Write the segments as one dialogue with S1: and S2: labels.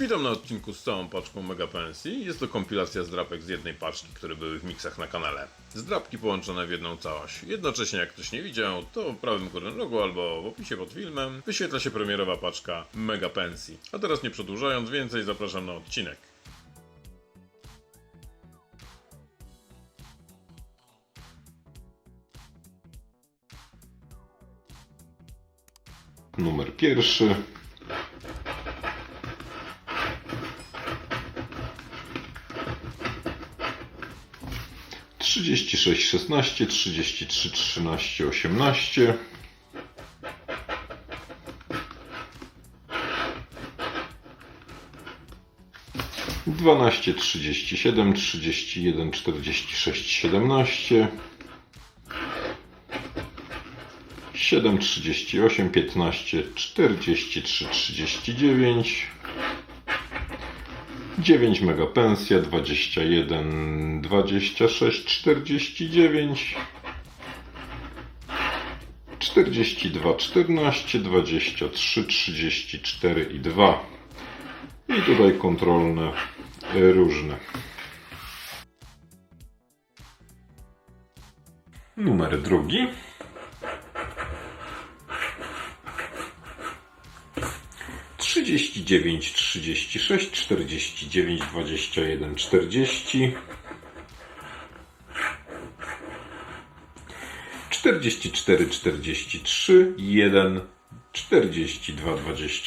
S1: Witam na odcinku z całą paczką Mega Pensji. Jest to kompilacja zdrapek z jednej paczki, które były w miksach na kanale. Zdrapki połączone w jedną całość. Jednocześnie, jak ktoś nie widział, to w prawym górnym rogu albo w opisie pod filmem wyświetla się premierowa paczka Mega Pensji. A teraz nie przedłużając więcej, zapraszam na odcinek.
S2: Numer pierwszy. Trzydzieści sześć szesnaście, trzydzieści trzy trzynaście osiemnaście. Dwanaście trzydzieści siedem, trzydzieści jeden czterdzieści sześć siedemnaście. 7, 38, 15, 43, 39, 9 mega pensja, 21, 26, 49, 42, 14, 23, 34 i 2. I tutaj kontrolne e, różne. Numer drugi. 39, 36, 49, 21, 40, 44, 43,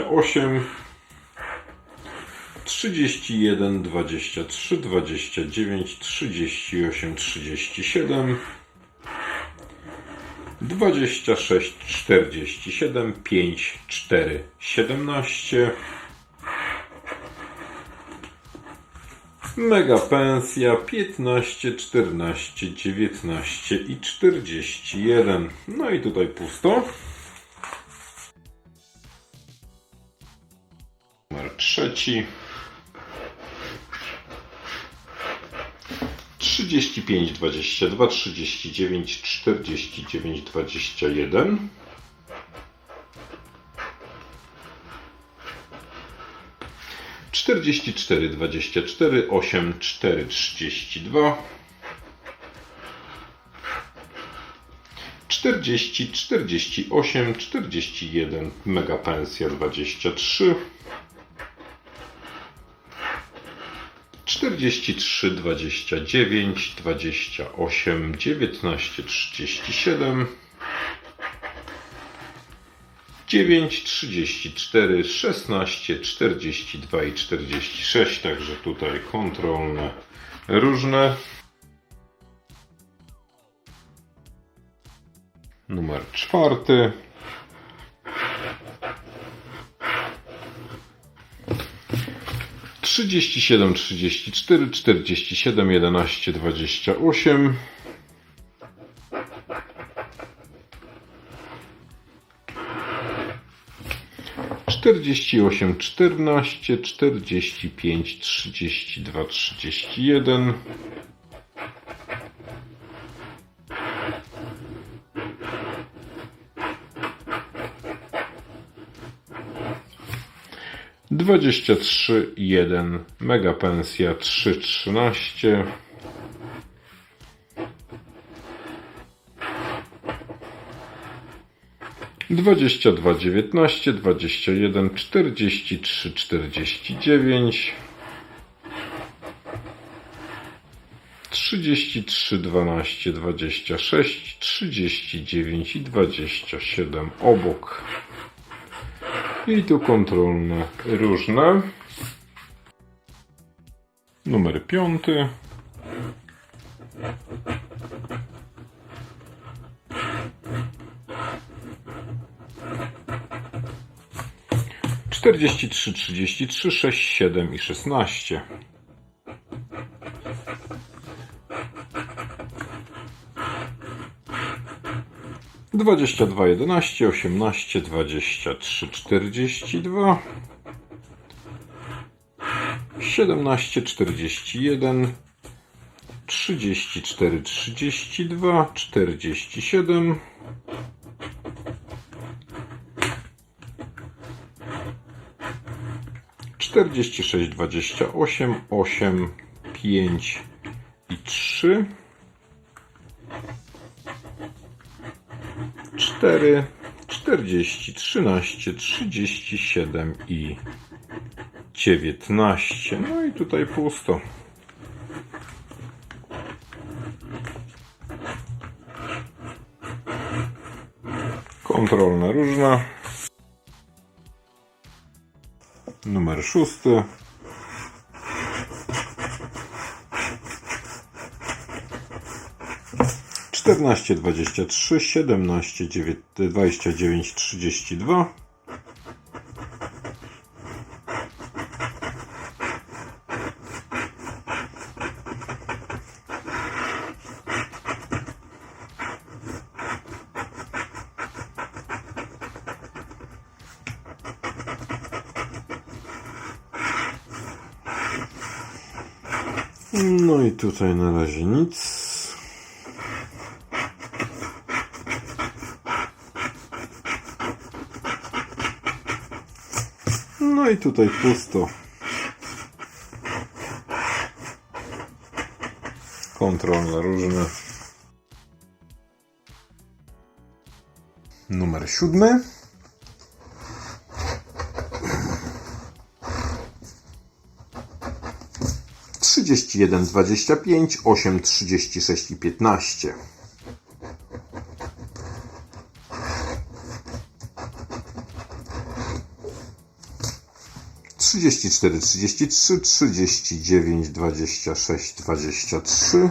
S2: 1, 42, 28, 31, 23, 29, 38, 37, 26, 47, 5, 4, 17. Mega pensja 15, 14, 19 i 41. No i tutaj pusto. Numer trzeci. 35, 22, 39, 49, 21. Czterdzieści cztery, dwadzieścia cztery, osiem, cztery, trzydzieści dwa. Czterdzieści, czterdzieści osiem, czterdzieści jeden, mega pensja dwadzieścia trzy. 43, 29, 28, 19, 37, 9, 34, 16, 42 i 46, także tutaj kontrolne różne. Numer czwarty. Trzydzieści siedem, trzydzieści cztery, czterdzieści siedem, jedenaście, dwadzieścia osiem. Czterdzieści osiem, czternaście, czterdzieści pięć, trzydzieści dwa, trzydzieści jeden. Dwadzieścia trzy, jeden, mega pensja trzy, trzynaście. Dwadzieścia dwa, dziewiętnaście, dwadzieścia jeden, czterdzieści trzy, czterdzieści dziewięć. Trzydzieści trzy, dwanaście, dwadzieścia sześć, trzydzieści dziewięć i dwadzieścia siedem obok. I tu kontrolne różne. Numer piąty. Czterdzieści trzy, trzydzieści trzy, sześć, siedem i szesnaście. Dwadzieścia dwa, jedenaście, osiemnaście, dwadzieścia trzy, czterdzieści dwa. Siedemnaście, czterdzieści jeden. Trzydzieści cztery, trzydzieści dwa, czterdzieści siedem. 46, 28, 8, 5 i 3. 4, 40, 13, 37 i 19. No i tutaj pusto. Kontrolne różne. Numer szósty. Czternaście, dwadzieścia trzy, siedemnaście, dwadzieścia dziewięć, trzydzieści dwa. No i tutaj na razie nic. No i tutaj pusto. Kontrolne różne. Numer siódmy. Trzydzieści jeden, dwadzieścia pięć, osiem, trzydzieści sześć i piętnaście. Trzydzieści cztery, trzydzieści trzy, trzydzieści dziewięć, dwadzieścia sześć, dwadzieścia trzy.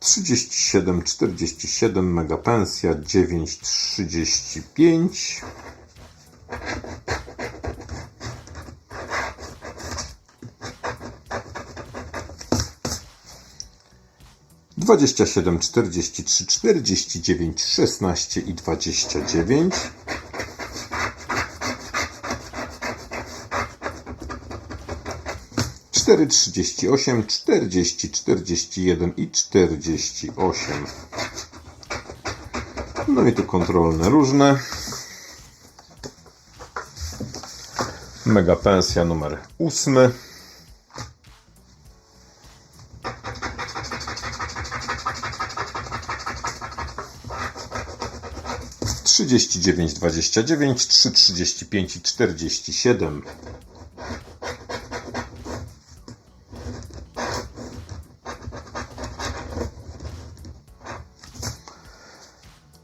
S2: Trzydzieści siedem, czterdzieści siedem, mega pensja, dziewięć, trzydzieści pięć. Dwadzieścia siedem, czterdzieści trzy, czterdzieści dziewięć, szesnaście i dwadzieścia dziewięć. Cztery, trzydzieści osiem, czterdzieści, czterdzieści jeden i czterdzieści osiem. No i tu kontrolne różne. Mega pensja numer ósmy. Trzydzieści dziewięć, dwadzieścia dziewięć, trzy, trzydzieści pięć i czterdzieści siedem.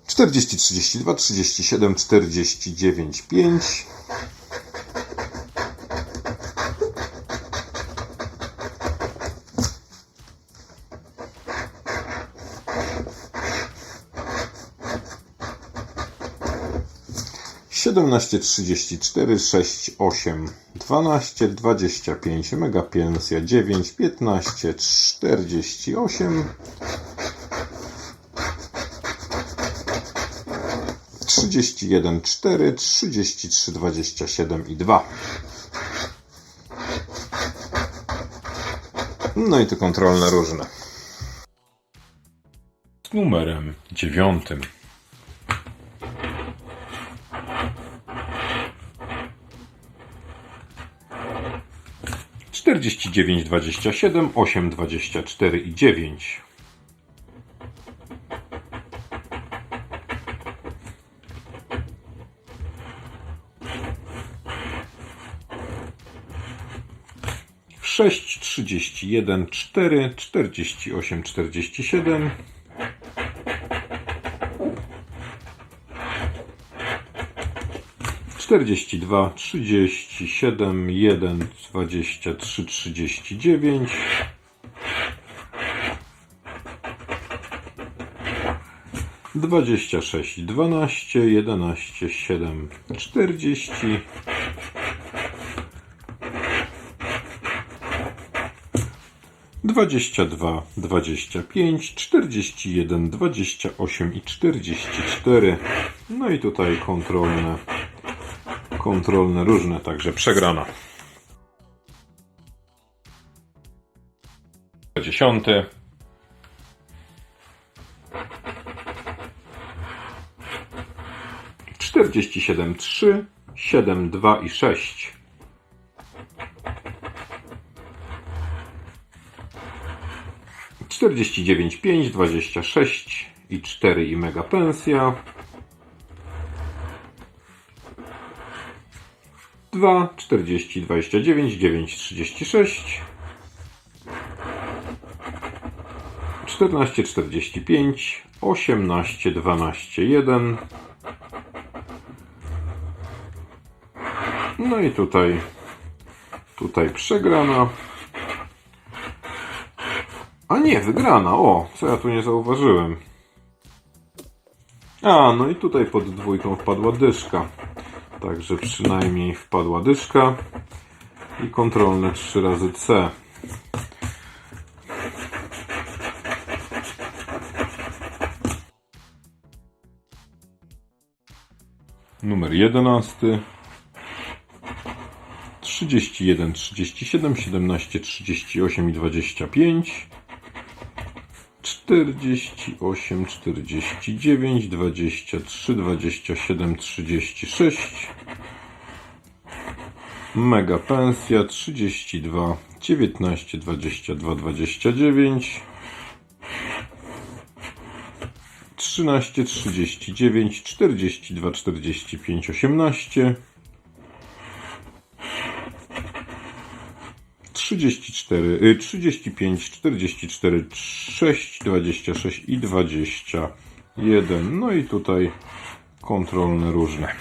S2: Czterdzieści, trzydzieści dwa, trzydzieści siedem, czterdzieści dziewięć, pięć. Siedemnaście, trzydzieści cztery, sześć, osiem, dwanaście, dwadzieścia pięć, mega pensja, dziewięć, piętnaście, czterdzieści osiem. Trzydzieści jeden, cztery, trzydzieści trzy, dwadzieścia siedem i dwa. No i tu kontrolne różne. Z numerem dziewiątym. Czterdzieści dziewięć, dwadzieścia siedem, osiem, dwadzieścia cztery i dziewięć. Sześć, trzydzieści jeden, cztery, czterdzieści osiem, czterdzieści siedem. Czterdzieści dwa, trzydzieści siedem, jeden, dwadzieścia trzy, trzydzieści dziewięć. Dwadzieścia sześć, dwanaście, jedenaście, siedem, czterdzieści. Dwadzieścia dwa, dwadzieścia pięć, czterdzieści jeden, dwadzieścia osiem i czterdzieści cztery. No i tutaj kontrolne, kontrolne różne, także przegrana. Dziesiąty. 47, 3, 7, 2 i 6. Czterdzieści dziewięć, pięć, dwadzieścia sześć i cztery i mega pensja. Dwa, czterdzieści, dwadzieścia dziewięć, dziewięć, trzydzieści sześć. Czternaście, czterdzieści pięć, osiemnaście, dwanaście, jeden. No i tutaj, tutaj przegrana. A nie, wygrana. O, co ja tu nie zauważyłem. A, no i tutaj pod dwójką wpadła dyszka. Także przynajmniej wpadła dyszka. I kontrolne 3 razy C. Numer 11. 31, 37, 17, 38 i 25. 48, 49, 23, 27, 36. Mega pensja 32, 19, 22, 29. 13, 39, 42, 45, 18. 34, y, 35, 44, 6, 26 i 21. No i tutaj kontrolne różne.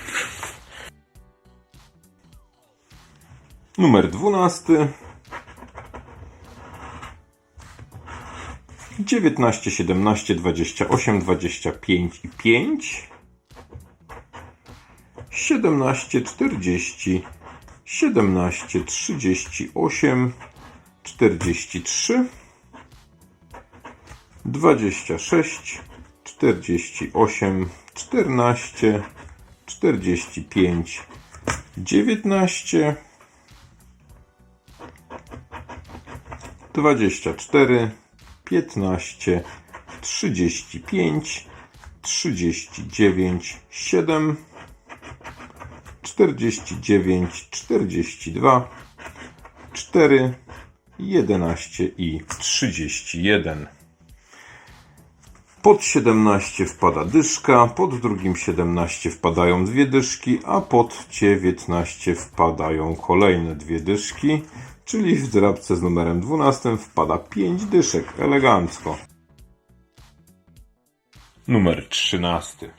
S2: Numer 12. 19, 17, 28, 25 i 5. 17, 40, 17, 38, 43, 26, 48, 14, 45, 19, 24, 15, 35, 39, 7, 49, 42, 4, 11 i 31. Pod 17 wpada dyszka, pod drugim 17 wpadają dwie dyszki, a pod 19 wpadają kolejne dwie dyszki, czyli w drabce z numerem 12 wpada 5 dyszek, elegancko. Numer 13.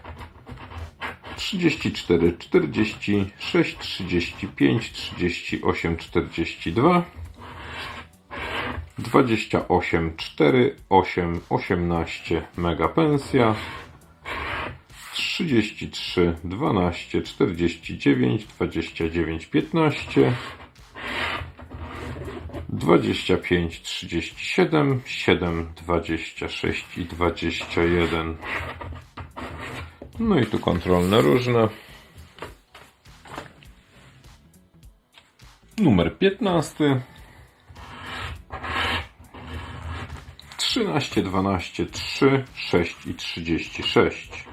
S2: 34, 46, 35, 38, 42, 28, 4, 8, 18, mega pensja, 33, 12, 49, 29, 15, 25, 37, 7, 26 i 21. No i tu kontrolne różne. Numer 15. 13, 12, 3, 6 i 36.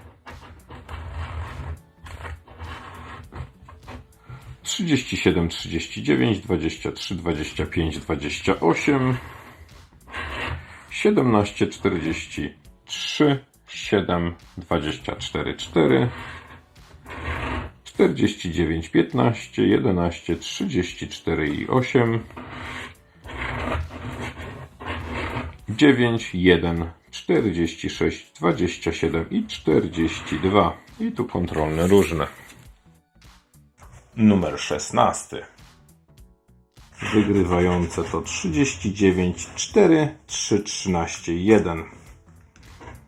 S2: 37, 39, 23, 25, 28. 17, 43, 7, 24, 4, 49, 15, 11, 34 i 8, 9, 1, 46, 27 i 42. I tu kontrolne różne. Numer 16. Wygrywające to 39, 4, 3, 13, 1.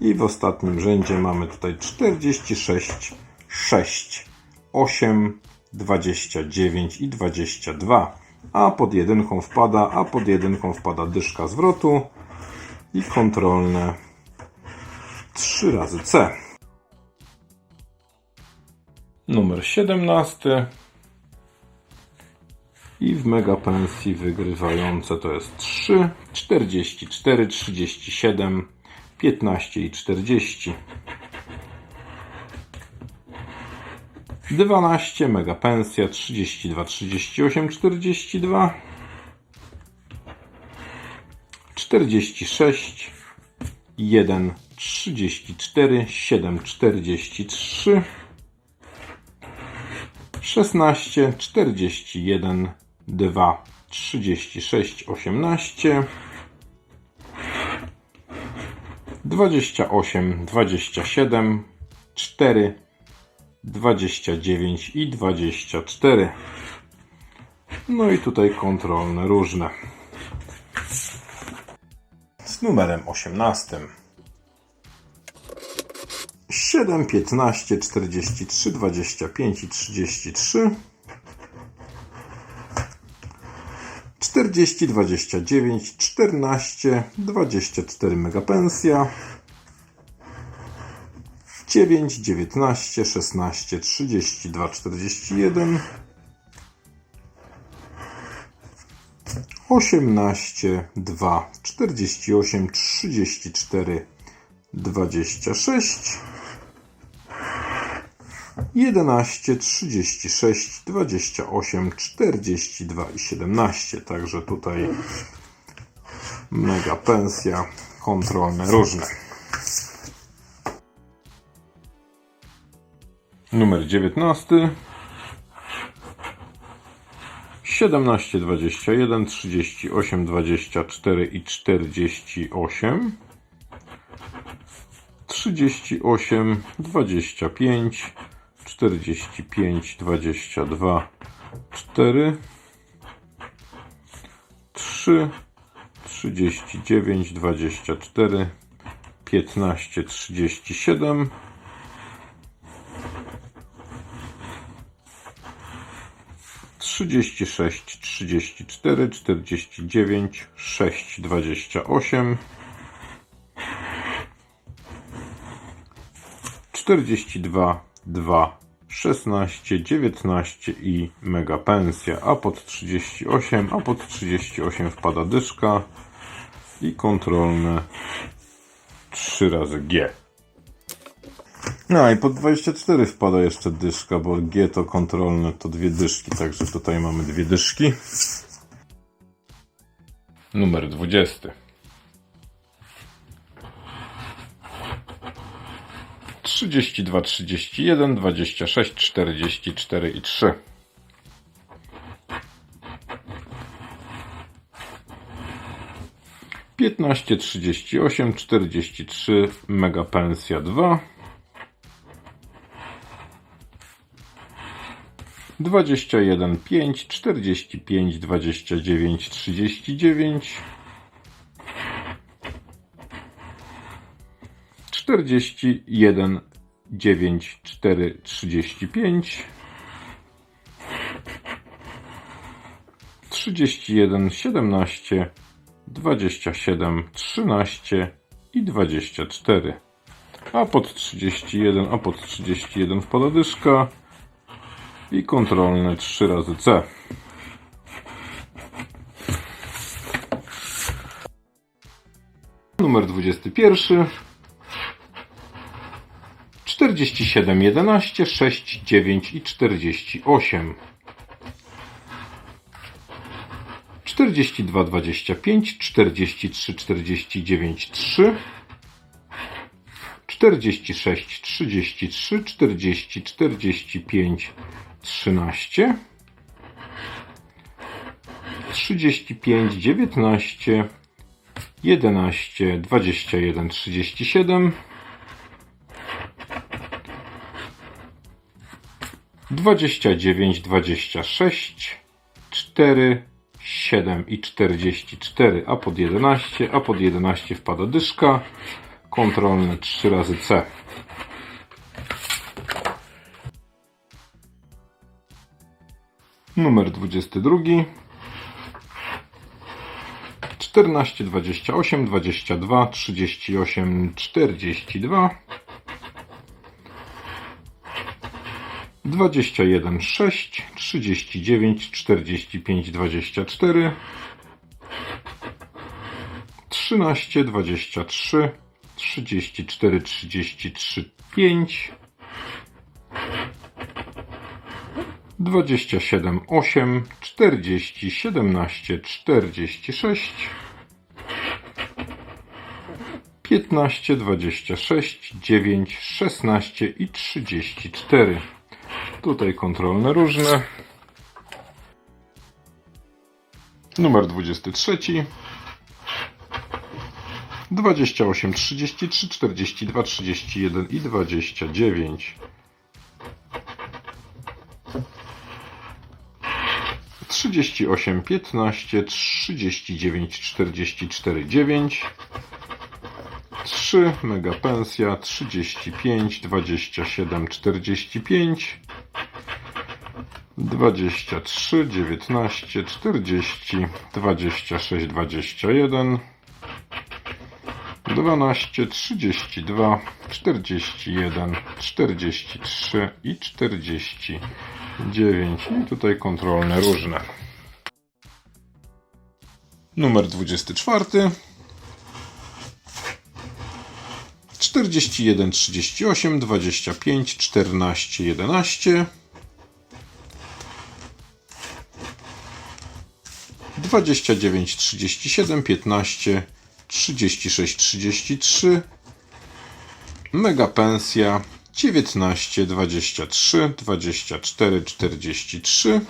S2: i w ostatnim rzędzie mamy tutaj 46, 6, 8, 29 i 22. A pod jedynką wpada, a pod jedynką wpada dyszka zwrotu i kontrolne 3 razy C. Numer 17. I w mega pensji wygrywające to jest 3, 44, 37, 15 i 40. 12 mega pensja 32, 38, 42. 46 1 34 7 43 16 41 2 36 18 28 27 4 29 i 24 no i tutaj kontrolne różne. Z numerem 18 7, 15, 43, 25 i 33 40, 29, 14, 24 megapensja 9, 19, 16, 32, 41 18, 2, 48, 34, 26 11, 36, 28, 42 i 17. Także tutaj mega pensja, kontrolne różne. Numer 19. 17, 21, 38, 24 i 48. 38, 25, 45, 22, 4, 3, 39, 24, 15, 37, 36, 34, 49, 6, 28, 42, 2, 16, 19 i mega pensja, a pod 38, a pod 38 wpada dyszka i kontrolne 3 razy G. No i pod 24 wpada jeszcze dyszka, bo G to kontrolne to dwie dyszki, także tutaj mamy dwie dyszki. Numer 20. 32, 31, 26, 44 i 3. Piętnaście, trzydzieści osiem, czterdzieści trzy, mega pensja dwa. Dwadzieścia jeden, pięć, czterdzieści pięć, dwadzieścia dziewięć, trzydzieści dziewięć. 41 9 4 35 31 17 27 13 i 24 a pod 31, a pod 31 wpada dyszka i kontrolne 3 razy C. Numer 21 47, 11, 6, 9 i 48 42, 25 43, 49, 3 46, 33, 40, 45, 13, 35, 19, 11, 21, 37, 29, 26, 4, 7 i 44, a pod 11, a pod 11 wpada dyszka, kontrolne 3 razy C. Numer 22. 14, 28, 22, 38, 42. 21, 6, 39, 45, 24. 13, 23, 34, 33, 5. 27, 8, 40, 17, 46, 15, 26, 9, 16 i 34. Tutaj kontrolne różne. Numer 23. 28, 33, 42, 31 i 29. 38, 15, 39, 44, 9. 3, mega pensja, 35, 27, 45. 23, 19, 40, 26, 21. 12, 32, 41, 43 i 49. I tutaj kontrolne różne. Numer 24. 41, 38, 25, 14, 11. 29, 37, 15, 36, 33. Mega pensja 19, 23, 24, 43.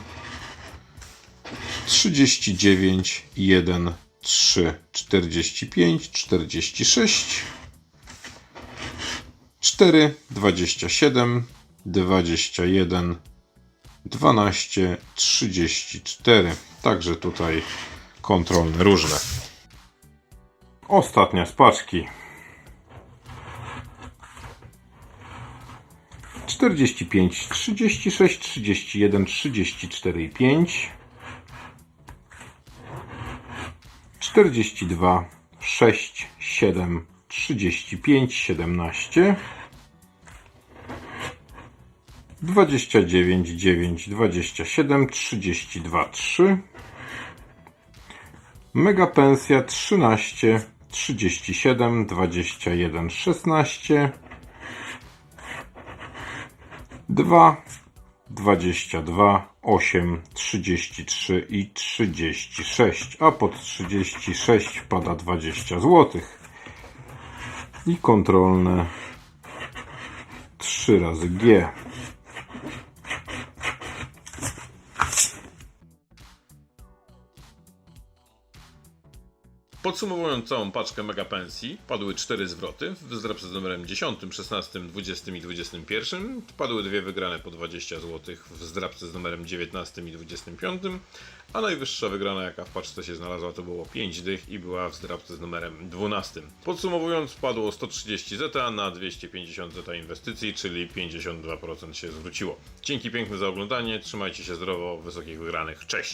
S2: 39, 1, 3, 45, 46. 4, 27, 21, 12, 34. Także tutaj kontrolne różne. Ostatnia z paczki. 45, 36, 31, 34 i 5. 42, 6, 7, 35, 17. 29, 9, 27, 32, 3. Mega pensja 13, 37, 21, 16. 2, 22, 8, 33 i 36. A pod 36 wpada 20 zł. I kontrolne 3 razy G.
S1: Podsumowując całą paczkę mega pensji, padły cztery zwroty w z numerem 10, 16, 20 i 21. Padły dwie wygrane po 20 zł w zdrapce z numerem 19 i 25. A najwyższa wygrana, jaka w paczce się znalazła, to było 5 dych i była w zdrapce z numerem 12. Podsumowując, padło 130 zeta na 250 zeta inwestycji, czyli 52% się zwróciło. Dzięki piękne za oglądanie, trzymajcie się zdrowo, wysokich wygranych, cześć!